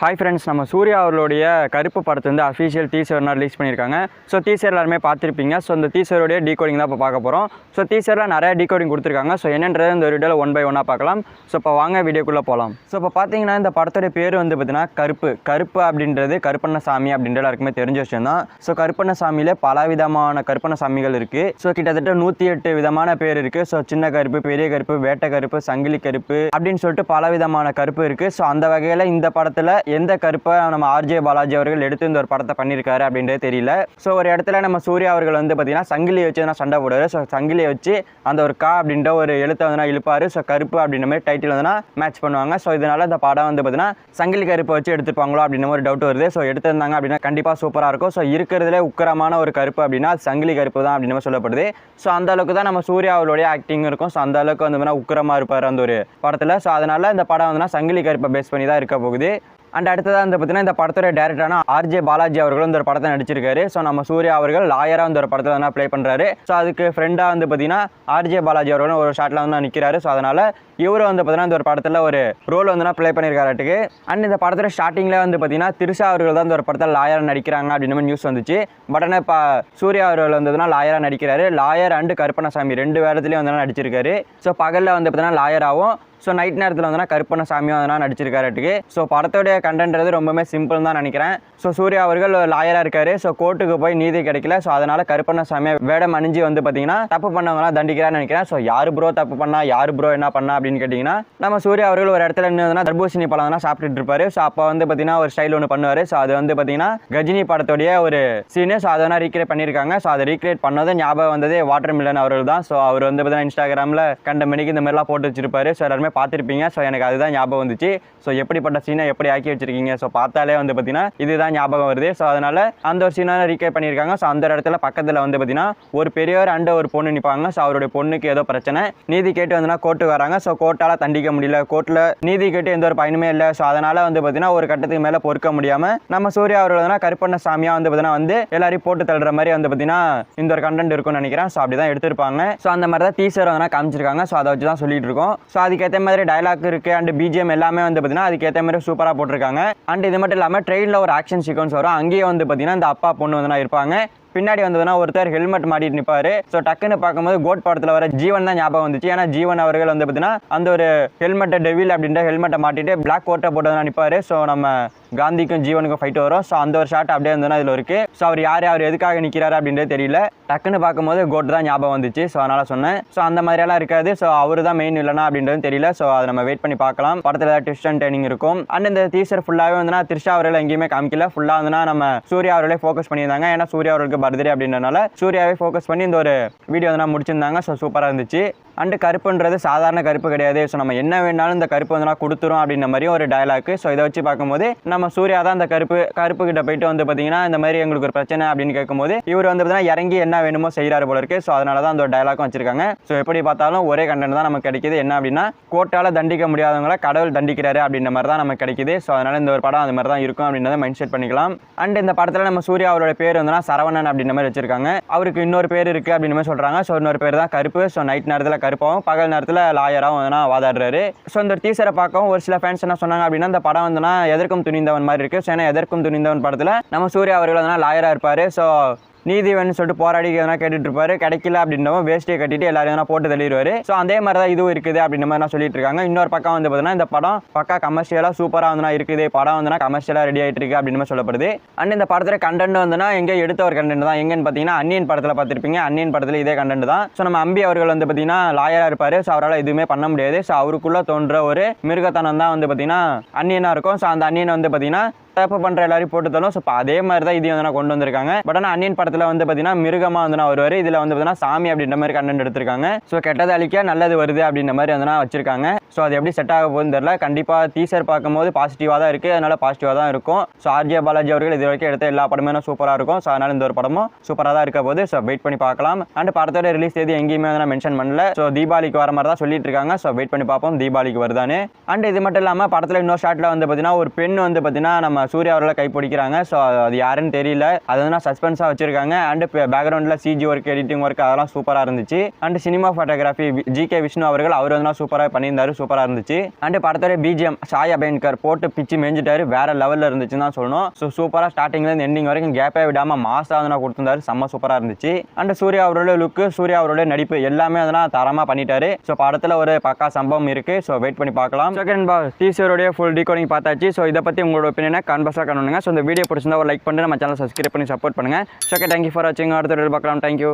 Hi friends நம்ம சூர்யா அவர்களுடைய கருப்பு படத்தை வந்து அஃபீஷியல் டீசர்னா ரிலீஸ் பண்ணியிருக்காங்க. ஸோ டீசர் எல்லாருமே பார்த்துருப்பீங்க. ஸோ இந்த டீசருடைய டீகோடிங் தான் இப்போ பார்க்க போகிறோம் ஸோ டீசரில் நிறைய டீகோடிங் கொடுத்துருக்காங்க. ஸோ என்னன்றது இந்த வீடியோவில் ஒன் பை ஒன்னாக பார்க்கலாம். ஸோ இப்போ வாங்க வீடியோக்குள்ளே போகலாம் ஸோ இப்போ பார்த்தீங்கன்னா இந்த படத்தோட பேர் வந்து பார்த்தீங்கன்னா கருப்பு. கருப்பு அப்படின்றது கருப்பண்ணசாமி அப்படின்ற எல்லாருக்குமே தெரிஞ்ச விஷயம் தான் ஸோ கருப்பண்ணசாமியில் பல விதமான கருப்பண்ணசாமிகள் இருக்குது ஸோ கிட்டத்தட்ட நூற்றி எட்டு விதமான பேர் இருக்குது ஸோ சின்ன கருப்பு பெரிய கருப்பு வேட்டை கருப்பு சங்கிலி கருப்பு அப்படின்னு சொல்லிட்டு பல விதமான கருப்பு இருக்குது ஸோ அந்த வகையில் இந்த படத்தில் எந்த கருப்பை நம்ம ஆர்ஜே பாலாஜி அவர்கள் எடுத்து இந்த ஒரு படத்தை பண்ணியிருக்காரு அப்படின்றது தெரியல. ஸோ ஒரு இடத்துல நம்ம சூர்யா அவர்கள் வந்து பார்த்தீங்கன்னா சங்கிலியை வச்சு தான் சண்டை போடுவார். ஸோ சங்கிலியை வச்சு அந்த ஒரு கா அப்படின்ற ஒரு எழுத்தை வந்து இழுப்பார். ஸோ கருப்பு அப்படின்ற மாதிரி டைட்டில் வந்து மேட்ச் பண்ணுவாங்க. ஸோ இதனால் இந்த படம் வந்து பார்த்தீங்கன்னா சங்கிலி கருப்பை வச்சு எடுத்துருப்பாங்களோ அப்படின்ற ஒரு டவுட் வருது. ஸோ எடுத்திருந்தாங்க அப்படின்னா கண்டிப்பாக சூப்பராக இருக்கும். ஸோ இருக்கிறதுலே உக்கரமான ஒரு கருப்பு அப்படின்னா அது சங்கிலி கருப்பு தான் அப்படின்னு சொல்லப்படுது. ஸோ அந்த அளவுக்கு தான் நம்ம சூர்யா அவருடைய ஆக்டிங் இருக்கும். ஸோ அந்த அளவுக்கு வந்து உக்கரமாக இருப்பார் அந்த ஒரு படத்தில். ஸோ அதனால் இந்த படம் வந்து சங்கிலி கருப்பை பேஸ் பண்ணி தான் இருக்க போகுது. அண்ட் அடுத்ததாக வந்து பார்த்தீங்கன்னா இந்த படத்தோட டேரக்டரான ஆர்ஜே பாலாஜி அவர்களும் இந்த ஒரு படத்தை நடிச்சிருக்காரு. ஸோ நம்ம சூர்யா அவர்கள் லாயராக இந்த ஒரு படத்தை வந்து ப்ளே பண்ணுறாரு ஸோ அதுக்கு ஃப்ரெண்டாக வந்து பார்த்தீங்கன்னா ஆர்ஜே பாலாஜி அவர்களும் ஒரு ஷாட்டில் வந்து நிற்கிறாரு ஸோ அதனால் இவரும் வந்து பார்த்தீங்கன்னா இந்த ஒரு படத்தில் ஒரு ரோல் வந்து ப்ளே பண்ணியிருக்காராட்டுக்கு. அண்ட் இந்த படத்தில் ஸ்டார்டிங்கில் வந்து பார்த்தீங்கன்னா திருஷா அவர்கள் தான் இந்த ஒரு படத்தில் லாயராக நடிக்கிறாங்க அப்படின்னு நியூஸ் வந்துச்சு. பட் ஆனால் இப்போ சூர்யா அவர்கள் வந்ததுன்னா லாயராக நடிக்கிறாரு. லாயர் அண்டு கருப்பணசாமி ரெண்டு வேலத்துலேயும் வந்து நடிச்சிருக்காரு. ஸோ பகலில் வந்து பார்த்தீங்கன்னா லாயராகவும் ஸோ நைட் நேரத்தில் வந்து கருப்பணசாமியும் அதனால் நடிச்சிருக்காருட்டுக்கு. ஸோ படத்தோடைய கண்டென்ட்றது ரொம்பவே சிம்பிள் தான் நினைக்கிறேன். ஸோ சூர்யா அவர்கள் லாயராக இருக்காரு. ஸோ கோர்ட்டுக்கு போய் நீதி கிடைக்கல. ஸோ அதனால் கருப்பணசாமி வேடம் அணிஞ்சு வந்து பார்த்தீங்கன்னா தப்பு பண்ணவங்களாம் தண்டிக்கிறான்னு நினைக்கிறேன். ஸோ யார் ப்ரோ தப்பு பண்ணா? யார் ப்ரோ என்ன பண்ணா? அப்படின்னு கேட்டிங்கன்னா நம்ம சூர்யா அவர்கள் ஒரு இடத்துல என்ன தர்பூசணி பழம் தான் சாப்பிட்டுட்டு இருப்பாரு. ஸோ அப்போ வந்து பார்த்தீங்கன்னா ஒரு ஸ்டைல் ஒன்று பண்ணுவார். ஸோ அது வந்து பார்த்தீங்கன்னா கஜினி படத்துடைய ஒரு சீனு ஸோ அதை ரீக்ரியேட் பண்ணியிருக்காங்க. ஸோ அதை ரீக்ரியேட் பண்ணது ஞாபகம் வந்தது வாட்டர் மில்லன் அவர்கள் தான் ஸோ அவர் வந்து பார்த்தீங்கன்னா இன்ஸ்டாகிராமில் கண்ட மணிக்கு இந்த மாதிரிலாம் போட்டு வச்சிருப்பாரு. ஸோ எல்லாருமே பார்த்துருப்பீங்க. ஸோ எனக்கு அதுதான் ஞாபகம் வந்துச்சு. ஸோ எப்படிப்பட்ட சீனை எப்படி ஆக்கி வச்சிருக்கீங்க? ஸோ பார்த்தாலே வந்து பார்த்தீங்கன்னா இதுதான் ஞாபகம் வருது. ஸோ அதனால அந்த ஒரு சீனை ரீக்ரியேட் பண்ணியிருக்காங்க. ஸோ அந்த இடத்துல பக்கத்தில் வந்து பார்த்தீங்கன்னா ஒரு பெரியவர் அண்ட் ஒரு பொண்ணு நிற்பாங்க ஸோ அவருடைய பொண்ணுக்கு ஏதோ பிரச்சனை. நீதி கேட்டு வந்துன்னா கோர்ட்டுக்கு வராங்க. ஸோ கோர்ட்டால் தண்டிக்க முடியல. கோர்ட்டில் நீதி கேட்டு எந்த ஒரு பயனுமே இல்லை. ஸோ அதனால் வந்து பார்த்தீங்கன்னா ஒரு கட்டத்துக்கு மேலே பொறுக்க முடியாமல் நம்ம சூர்யா அவர்கள் வந்து கருப்பண்ண சாமியாக வந்து பார்த்தீங்கன்னா வந்து எல்லாரையும் போட்டு தள்ளுற மாதிரி வந்து பார்த்தீங்கன்னா இந்த ஒரு கண்டென்ட் இருக்கும்னு நினைக்கிறேன். ஸோ அப்படி தான் எடுத்திருப்பாங்க. ஸோ அந்த மாதிரி தான் டீசர் வந்து காமிச்சிருக்காங்க. ஸோ அதை வச்சு தான் சொல்லிட்டு இருக்கோம். ஸோ அதுக்கேற்ற மாதிரி டைலாக் இருக்குது அண்ட் பிஜிஎம் எல்லாமே வந்து பார்த்தீங்கன்னா அதுக்கேற்ற மாதிரி சூப்பராக போட்டிருக்காங்க. அண்ட் இது மட்டும் இல்லாமல் ட்ரெயினில் ஒரு ஆக்ஷன் சீக்வன்ஸ் வரும். அங்கேயே வந்து பார்த்தீங்கன்னா இந்த அப்பா பொண்ணு வந்து இருப்பாங்க. பின்னாடி வந்ததுன்னா ஒருத்தர் ஹெல்மெட் மாட்டிட்டு நிற்பாரு ஸோ டக்குன்னு பார்க்கும்போது கோட் படத்தில் வர ஜீவன் தான் ஞாபகம் வந்துச்சு. ஏன்னா ஜீவன் அவர்கள் வந்து பார்த்தீங்கன்னா அந்த ஒரு ஹெல்மெட்டை டெவில் அப்படின்ற ஹெல்மெட்டை மாட்டிட்டு பிளாக் கோட்டை போட்டு நிற்பாரு ஸோ நம்ம காந்திக்கும் ஜீவனுக்கும் ஃபைட் வரும். ஸோ அந்த ஒரு ஷாட் அப்படியே வந்து இதில் இருக்கு. ஸோ அவர் யார் அவர் எதுக்காக நிற்கிறாரு அப்படின்றது தெரியல. டக்குன்னு பார்க்கும்போது கோட் தான் ஞாபகம் வந்துச்சு. ஸோ அதனால் சொன்னேன். ஸோ அந்த மாதிரியெல்லாம் இருக்காது. ஸோ அவர் தான் மெயின் இல்லைனா அப்படின்றது தெரியல. ஸோ அதை நம்ம வெயிட் பண்ணி பார்க்கலாம். படத்தில் ஏதாவது ட்விஸ்ட் அண்ட் டேர்னிங் இருக்கும். அண்ட் இந்த டீசர் ஃபுல்லாகவே வந்துன்னா திருஷா அவர்கள் எங்கேயுமே காமிக்கல. ஃபுல்லாக வந்துன்னா நம்ம சூர்யா அவர்களே ஃபோக்கஸ் பண்ணியிருந்தாங்க. ஏன்னா சூர்யா அவர்களுக்கு பர்த்டே அப்படின்றனால சூர்யாவே ஃபோக்கஸ் பண்ணி இந்த ஒரு வீடியோ வந்து முடிச்சிருந்தாங்க. ஸோ சூப்பராக இருந்துச்சு. அண்டு கருப்புன்றது சாதாரண கருப்பு கிடையாது. ஸோ நம்ம என்ன வேணாலும் இந்த கருப்பு வந்து நான் கொடுத்துரும் அப்படின்ற மாதிரி ஒரு டயலாக் ஸோ இதை வச்சு பார்க்கும்போது நம்ம சூர்யா தான் இந்த கருப்பு கருப்பு கிட்ட போயிட்டு வந்து பார்த்தீங்கன்னா இந்த மாதிரி எங்களுக்கு ஒரு பிரச்சனை அப்படின்னு கேட்கும்போது இவர் வந்து பார்த்தீங்கன்னா இறங்கி என்ன வேணுமோ செய்கிறாரு போல இருக்கு. ஸோ அதனால தான் அந்த டயலாக்கும் வச்சிருக்காங்க. ஸோ எப்படி பார்த்தாலும் ஒரே கண்டென்ட் தான் நமக்கு கிடைக்குது. என்ன அப்படின்னா கோட்டால் தண்டிக்க முடியாதவங்களை கடவுள் தண்டிக்கிறாரு அப்படின்ற மாதிரி தான் நமக்கு கிடைக்குது. ஸோ அதனால இந்த ஒரு படம் அந்த மாதிரி தான் இருக்கும் அப்படின்றத மைண்ட் செட் பண்ணிக்கலாம். அண்ட் இந்த படத்தில் நம்ம சூர்யா அவரோட பேர் வந்துன்னா சரவணன் அப்படின்ற மாதிரி வச்சிருக்காங்க. அவருக்கு இன்னொரு பேர் இருக்குது அப்படின்ற மாதிரி சொல்கிறாங்க ஸோ இன்னொரு பேர் தான் கருப்பு. ஸோ நைட் நேரத்தில் கருப்பாகவும் பகல் நேரத்தில் லாயராகவும் எதனா வாதாடுறாரு. ஸோ இந்த டீசரை பார்க்கவும் ஒரு சில ஃபேன்ஸ் என்ன சொன்னாங்க அப்படின்னா இந்த படம் வந்துன்னா எதற்கும் துணிந்தவன் மாதிரி இருக்கு. ஸோ ஏன்னா எதற்கும் துணிந்தவன் படத்தில் நம்ம சூர்யா அவர்கள் வந்து லாயராக இருப்பார். ஸோ நீதிவன் சொல்லிட்டு போராடி எதனா கேட்டுட்டு இருப்பாரு கிடைக்கல அப்படின்றவங்க வேஸ்ட்டே கட்டிட்டு எல்லாரும் எதனா போட்டு தள்ளிடுவாரு. ஸோ அதே மாதிரி தான் இதுவும் இருக்குது அப்படின்ற மாதிரி சொல்லிட்டு இருக்காங்க இன்னொரு பக்கம் வந்து பார்த்தீங்கன்னா இந்த படம் பக்கா கமர்ஷியலாக சூப்பராக வந்துனா இருக்குது. படம் வந்துனா கமர்ஷியலாக ரெடி ஆகிட்டு இருக்கு அப்படின்னு சொல்லப்படுது. அண்ட் இந்த படத்தில் கண்டென்ட் வந்துன்னா எங்கே எடுத்த ஒரு கண்டென்ட் தான். எங்கன்னு பார்த்தீங்கன்னா அன்னியன் படத்தில் பார்த்துருப்பீங்க அன்னியன் படத்தில் இதே கண்டென்ட் தான். ஸோ நம்ம அம்பி அவர்கள் வந்து பார்த்தீங்கன்னா லாயராக இருப்பார். ஸோ அவரால் எதுவுமே பண்ண முடியாது. ஸோ அவருக்குள்ளே தோன்ற ஒரு மிருகத்தனம் தான் வந்து பார்த்தீங்கன்னா அன்னியனாக இருக்கும். ஸோ அந்த அன்னியன் வந்து பார்த்தீங்கன்னா தப்பு பண்ணுற எல்லாரையும் போட்டு தரும் ஸோ இப்போ அதே மாதிரி தான் இதையும் வந்து கொண்டு வந்திருக்காங்க. பட் ஆனால் அன்னியன் படத்தில் வந்து பார்த்தீங்கன்னா மிருகமாக வந்து நான் வருவார். இதில் வந்து பார்த்தீங்கன்னா சாமி அப்படின்ற மாதிரி கண்டென்ட் எடுத்திருக்காங்க. ஸோ கெட்டது அழிக்க நல்லது வருது அப்படின்ற மாதிரி வந்து வச்சிருக்காங்க. ஸோ அது எப்படி செட் ஆக போகுதுன்னு தெரியல. கண்டிப்பாக டீசர் பார்க்கும்போது பாசிட்டிவாக தான் இருக்குது அதனால பாசிட்டிவாக தான் இருக்கும். ஸோ ஆர்ஜே பாலாஜி அவர்கள் இது வரைக்கும் எடுத்த எல்லா படமே சூப்பராக இருக்கும். ஸோ அதனால் இந்த ஒரு படமும் சூப்பராக தான் இருக்க போது ஸோ வெயிட் பண்ணி பார்க்கலாம். அண்ட் படத்தோட ரிலீஸ் தேதி எங்கேயுமே வந்து நான் மென்ஷன் பண்ணல. ஸோ தீபாவளிக்கு வர மாதிரி தான் சொல்லிட்டு இருக்காங்க. ஸோ வெயிட் பண்ணி பார்ப்போம். தீபாவளிக்கு வருதானே அண்ட் இது மட்டும் இல்லாமல் படத்தில் இன்னொரு ஷாட்டில் வந்து பார்த்தீங்கன்னா ஒரு பெண் வந்து பார்த்தீங்கன்னா நம்ம சூர்யா அவர்களை கைப்பிடிக்கிறாங்க. ஸோ அது யாருன்னு தெரியல. அது வந்து சஸ்பென்ஸாக வச்சுருக்காங்க. அண்டு பேக்ரவுண்டில் சிஜி ஒர்க் எடிட்டிங் ஒர்க் அதெல்லாம் சூப்பராக இருந்துச்சு. And cinematography G K Vishnu அவர்கள் அவர் வந்து சூப்பராக பண்ணியிருந்தாரு. சூப்பராக இருந்துச்சு. அண்டு படத்தோட பிஜிஎம் சாய் அபேன்கர் போட்டு பிச்சு மேஞ்சிட்டாரு வேற லெவலில் இருந்துச்சுன்னு தான் சொல்லணும். ஸோ சூப்பராக ஸ்டார்டிங்லேருந்து எண்டிங் வரைக்கும் கேப்பே விடாமல் மாசாக வந்து நான் கொடுத்துருந்தாரு. செம்ம சூப்பராக இருந்துச்சு. அண்ட் சூர்யா அவரோட லுக்கு சூர்யா அவரோட நடிப்பு எல்லாமே அதெல்லாம் தரமாக பண்ணிட்டாரு. ஸோ படத்தில் ஒரு பக்கா சம்பவம் இருக்குது ஸோ வெயிட் பண்ணி பார்க்கலாம். செகண்ட் பா டீசருடைய ஃபுல் டீகோடிங் பார்த்தாச்சு. ஸோ இதை பற்றி உங்களோட ஒப்பீனியனை கான்வர்ஸாக காணுங்க ஸோ இந்த வீடியோ பிடிச்சிருந்தா ஒரு லைக் பண்ணி நம்ம சேனல் சப்ஸ்கிரைப் பண்ணி சப்போர்ட் பண்ணுங்கள் so okay thank you for வாட்சிங் அடுத்த வீடியோ பார்க்கலாம். தேங்க்யூ